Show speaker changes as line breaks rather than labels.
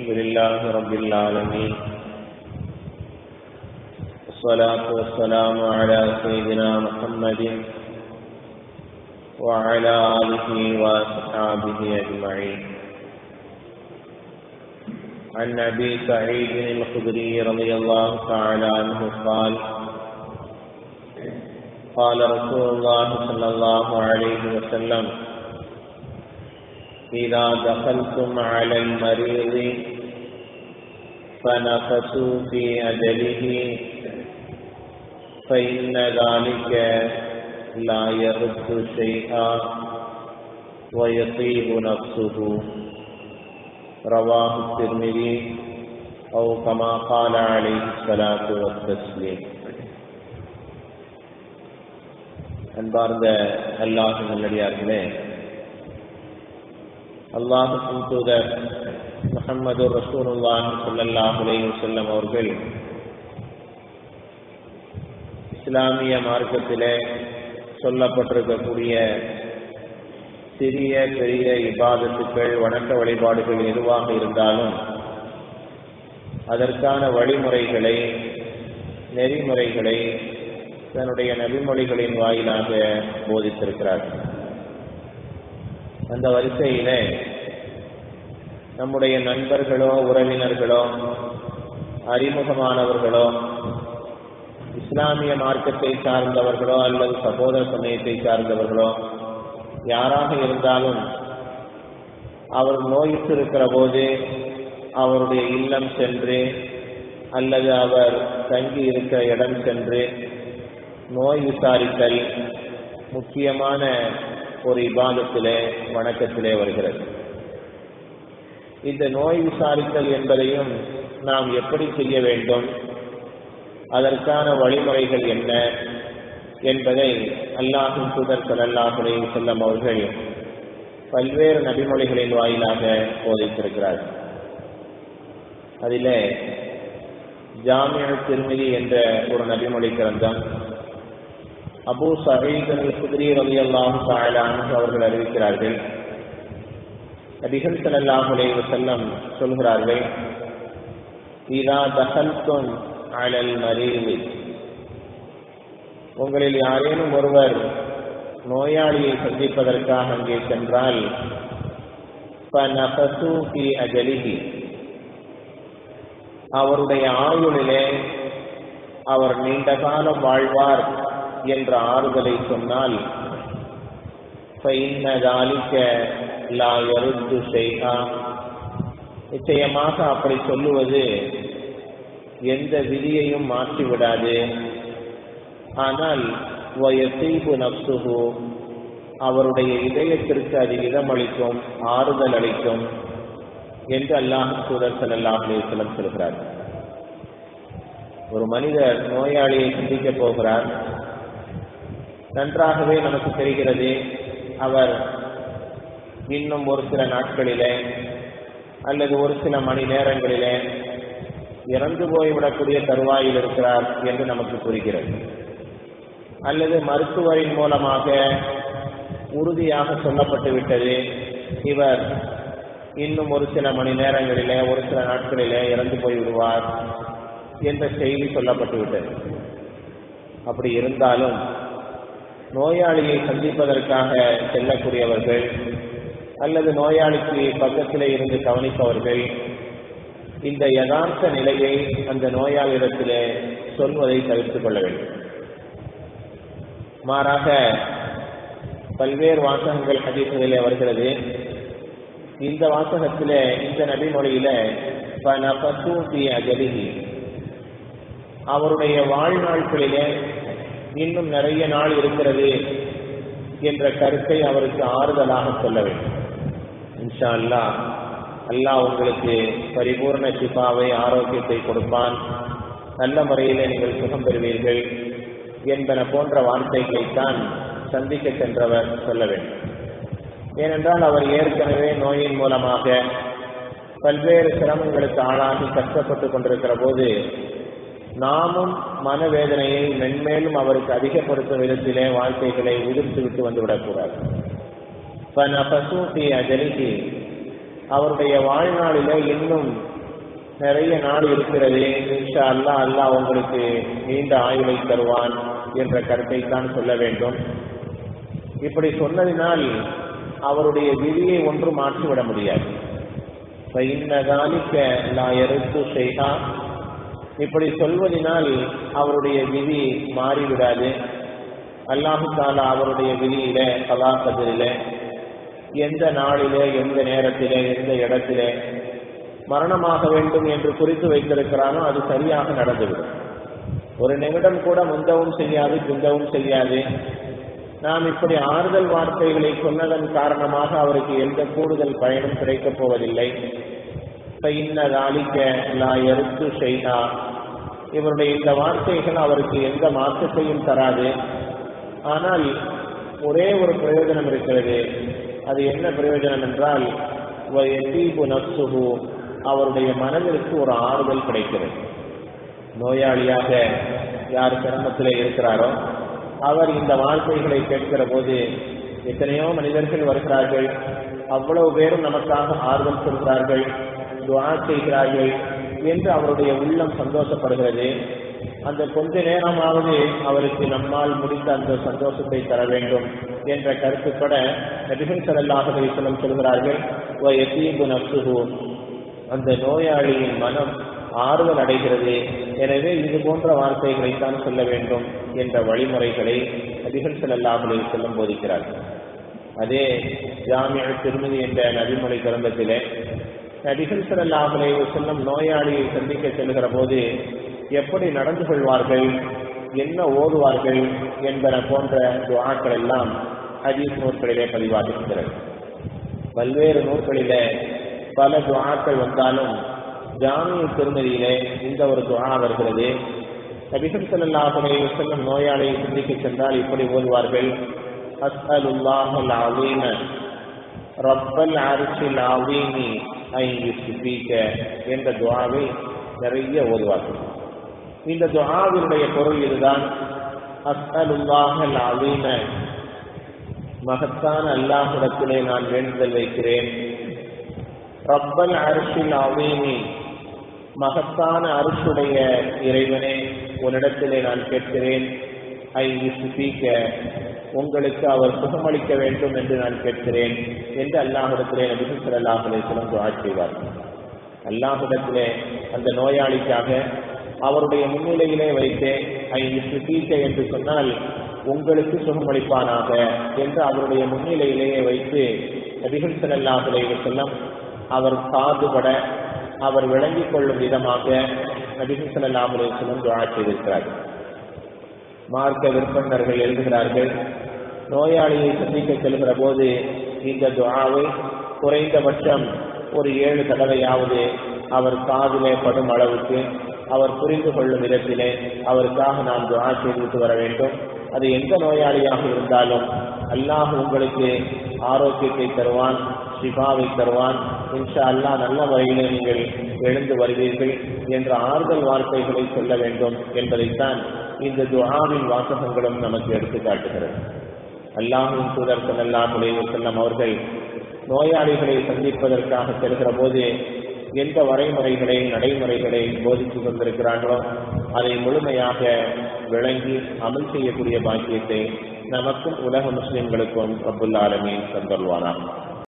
الحمد لله رب العالمين. والصلاة والسلام على سيدنا محمد وعلى آله وأصحابه أجمعين. عن أبي سعيد الخدري رضي الله تعالى عنه قال قال رسول الله صلى الله عليه وسلم إذا دخلتم على المريض فنفسوا في أجله فإن ذلك لا يرد شيئا ويطيب نفسه رواه الترمذي أو كما قال عليه الصلاة والتسليم அன்பார்ந்த அல்லாஹ் நல்லடியார்களே அல்லாஹு தூதர் முகமது ரசூலுல்லாஹி ஸல்லல்லாஹு அலைஹி வஸல்லம் அவர்கள் இஸ்லாமிய மார்க்கத்திலே சொல்லப்பட்டிருக்கக்கூடிய சிறிய பெரிய இபாதத்துக்கள் வணக்க வழிபாடுகள் எதுவாக இருந்தாலும் அதற்கான வழிமுறைகளை நெறிமுறைகளை தன்னுடைய நபிமொழிகளின் வாயிலாக போதித்திருக்கிறார்கள். அந்த வரிசையில நம்முடைய நண்பர்களோ உறவினர்களோ அறிமுகமானவர்களோ இஸ்லாமிய மார்க்கத்தை சார்ந்தவர்களோ அல்லது சகோதர சமயத்தை சார்ந்தவர்களோ யாராக இருந்தாலும் அவர் நோயிற்றிருக்கிற போது அவருடைய இல்லம் சென்று அல்லது அவர் தங்கி இருக்கிற இடம் சென்று நோய் விசாரித்தல் முக்கியமான ஒரு இபாதத்திலே வணக்கத்திலே வருகிறது. இந்த நோய் விசாரித்தல் என்பதையும் நாம் எப்படி செய்ய வேண்டும்? அதற்கான வழிமுறைகள் என்ன? என்பதை அல்லாஹும் தூதர் சல்லாஹுலே செல்லம் அவர்கள் பல்வேறு நபிமொழிகளின் வாயிலாக போதித்திருக்கிறார். அதிலே ஜாமிய திருமதி என்ற ஒரு நபிமொழி கிரந்தம் அபு சஹீத் அல் குதிரி ரவி அல்லாஹு அவர்கள் அறிவிக்கிறார்கள். நபிகள் ஸல்லல்லாஹு அலைஹி செல்லம் சொல்கிறார்கள் இதா தகல்தும் அழல் மரீதி. உங்களில் யாரேனும் ஒருவர் நோயாளியை சந்திப்பதற்காக அங்கே சென்றால் ஃபனஃபசு ஃபி அவருடைய ஆயுளிலே அவர் நீண்ட காலம் வாழ்வார். என்ற ஆறுதலை சொன்னால் நிச்சயமாக அப்படி சொல்லுவது எந்த விதியையும் மாற்றிவிடாது. ஆனால் வயசீபு நப்சுகு அவருடைய இதயத்திற்கு அது இடமளிக்கும் ஆறுதல் அளிக்கும் என்று அல்லாஹ் சூழல் செல்லலாம் அலிஸ்லம் ஒரு மனிதர் நோயாளியை சந்திக்கப் போகிறார். நன்றாகவே நமக்கு தெரிகிறது அவர் இன்னும் ஒரு சில நாட்களிலே அல்லது ஒரு சில மணி நேரங்களிலே இறந்து போய்விடக்கூடிய தருவாயில் இருக்கிறார் என்று நமக்கு புரிகிறது. அல்லது மருத்துவரின் மூலமாக உறுதியாக சொல்லப்பட்டு விட்டது இவர் இன்னும் ஒரு சில மணி நேரங்களிலே ஒரு சில நாட்களிலே இறந்து போய்விடுவார் என்ற செய்தி சொல்லப்பட்டு விட்டது. அப்படி இருந்தாலும் நோயாளியை சந்திப்பதற்காக செல்லக்கூடியவர்கள் அல்லது நோயாளிக்கு பக்கத்திலே இருந்து கவனிப்பவர்கள் இந்த யதார்த்த நிலையை அந்த நோயாளியிடத்தில் சொல்வதை தவிர்த்து கொள்ள வேண்டும். மாறாக பல்வேறு வாசகங்கள் ஹதீசுகளிலே வருகிறது. இந்த வாசகத்தில் இந்த நபிமொழியில அஜலிஹி. அவருடைய வாழ்நாட்களிலே இன்னும் நிறைய நாள் இருக்கிறது என்ற கருத்தை அவருக்கு ஆறுதலாக சொல்ல வேண்டும். இன்ஷா அல்லா அல்லாஹ் உங்களுக்கு பரிபூர்ண சிபாவை ஆரோக்கியத்தை கொடுப்பான். நல்ல முறையிலே நீங்கள் சுகம் பெறுவீர்கள் என்பன போன்ற வார்த்தைகளைத்தான் சந்திக்க சென்றவர் சொல்ல வேண்டும். ஏனென்றால் அவர் ஏற்கனவே நோயின் மூலமாக பல்வேறு சிரமங்களுக்கு ஆளாகி கஷ்டப்பட்டு கொண்டிருக்கிற போது நாமும் மனவேதனையை மென்மேலும் அவருக்கு அதிகப்படுத்தும் விதத்திலே வாழ்க்கைகளை விதித்து விட்டு வந்துவிடக்கூடாது. ஜலிகி அவருடைய வாழ்நாளில இன்னும் நிறைய நாள் இருக்கிறது. இன்ஷா அல்லா அல்லா உங்களுக்கு நீண்ட ஆயுளை தருவான் என்ற கருத்தை தான் சொல்ல வேண்டும். இப்படி சொன்னதினால் அவருடைய விதியை ஒன்று மாற்றிவிட முடியாது. இன்ன காலிக்க நான் எருத்து செய்தான் இப்படி சொல்வதனால் அவருடைய விதி மாறிவிடாது. அல்லாஹு தாலா அவருடைய விதியில கலாக்கதில எந்த நாளிலே எந்த நேரத்திலே எந்த இடத்திலே மரணமாக வேண்டும் என்று குறித்து வைத்திருக்கிறானோ அது சரியாக நடந்துவிடும். ஒரு நிமிடம் கூட முந்தவும் செய்யாது குந்தவும் செய்யாது. நாம் இப்படி ஆறுதல் வார்த்தைகளை சொன்னதன் காரணமாக அவருக்கு எந்த கூடுதல் பயனும் கிடைக்கப் போவதில்லை. இன்னதாலிக்க லா எருத்து செய்தா இவருடைய இந்த வார்த்தைகள் அவருக்கு எந்த மாற்றத்தையும் தராது. ஆனால் ஒரே ஒரு பிரயோஜனம் இருக்கிறது. அது என்ன பிரயோஜனம் என்றால் நப்சுகு அவருடைய மனதிற்கு ஒரு ஆறுதல் கிடைக்கிறது. நோயாளியாக யார் சிரமத்தில் இருக்கிறாரோ அவர் இந்த வார்த்தைகளை கேட்கிற போது எத்தனையோ மனிதர்கள் வருகிறார்கள். அவ்வளவு பேரும் நமக்காக ஆறுதல் சொல்கிறார்கள். துவா செய்கிறார்கள் என்று அவருடைய உள்ளம் சந்தோஷப்படுகிறது. அந்த கொஞ்ச நேரமாவது அவருக்கு நம்மால் முடிந்த அந்த சந்தோஷத்தை தர வேண்டும் என்ற கருத்துப்பட நபிகள் சல்லாஹ் அலிஸ்லம் சொல்கிறார்கள் அந்த நோயாளியின் மனம் ஆறுதல் அடைகிறது. எனவே இது போன்ற வார்த்தைகளை தான் சொல்ல வேண்டும் என்ற வழிமுறைகளை நபிகள் சல்லாஹ் செல்லும் போதிக்கிறார்கள். அதே ஜாமிய திருமதி என்ற நபிமொழி கிரந்தத்திலே நபிகள் செல்லாமலே செல்லும் நோயாளியை சந்திக்க செல்கிற போது எப்படி நடந்து கொள்வார்கள் என்ன ஓதுவார்கள் என்பன போன்ற துவாக்கள் எல்லாம் ஹதீஸ் நூற்களிலே பதிவாகிருக்கிறது பல்வேறு நூற்களிலே பல துவாக்கள் வந்தாலும் ஜாமிய திருமதியிலே இந்த ஒரு துவா வருகிறது. நபிகள் செல்லாமலே செல்லும் நோயாளியை சந்திக்க சென்றால் இப்படி ஓதுவார்கள் அஸ்அலுல்லாஹல் அலீம ரப்பல் அரிசில் ஆவீனி ஐந்து என்ற துவாவை நிறைய ஓதுவார்கள். இந்த துவாவினுடைய பொருள் இதுதான். அஸ்அலுல்லாஹல் அலீம. மகத்தான அல்லாஹிடத்திலே நான் வேண்டுதல் வைக்கிறேன். ரப்பல் அரிசில் அலீமி. மகத்தான அரசுடைய இறைவனே உன்னிடத்திலே நான் கேட்கிறேன். உங்களுக்கு அவர் சுகமளிக்க வேண்டும் என்று நான் கேட்கிறேன் என்று அல்லாஹிடத்திலே நபி சல்லாஹ் அலிஸ்லம் துவா செய்வார். அல்லாஹிடத்திலே அந்த நோயாளிக்காக அவருடைய முன்னிலையிலே வைத்து ஐ சுபீக்க என்று சொன்னால் உங்களுக்கு சுகமளிப்பானாக என்று அவருடைய முன்னிலையிலேயே வைத்து நபிகள் சல்லாஹ் அலைவசல்லம் அவர் சாதுபட அவர் விளங்கிக் கொள்ளும் விதமாக நபிகள் சல்லாஹ் அலைவசல்லம் துவா மார்க்க விற்பனர்கள் எழுதுகிறார்கள். நோயாளியை சந்திக்க செல்கிற போது இந்த துவாவை குறைந்தபட்சம் ஒரு ஏழு தடவையாவது அவர் காதிலே படும் அளவுக்கு அவர் புரிந்து கொள்ளும் விதத்திலே அவருக்காக நாம் துவா செய்துவிட்டு வர வேண்டும். அது எந்த நோயாளியாக இருந்தாலும் அல்லாஹ் உங்களுக்கு ஆரோக்கியத்தை தருவான் ஷிஃபாவை தருவான். இன்ஷா அல்லாஹ் நல்ல முறையிலே நீங்கள் எழுந்து வருவீர்கள் என்ற ஆறுதல் வார்த்தைகளை சொல்ல வேண்டும் என்பதைத்தான் இந்த துஆவின் வாசகங்களும் நமக்கு எடுத்து காட்டுகிறது. அல்லாஹின் தூதர் ஸல்லல்லாஹு அலைஹி அவர்கள் நோயாளிகளை சந்திப்பதற்காக செல்கிற போது எந்த வரைமுறைகளை நடைமுறைகளை போதித்து கொண்டிருக்கிறார்களோ அதை முழுமையாக விளங்கி அமல் செய்யக்கூடிய பாக்கியத்தை நமக்கும் உலக முஸ்லிம்களுக்கும் அப்துல் ஆலமீன்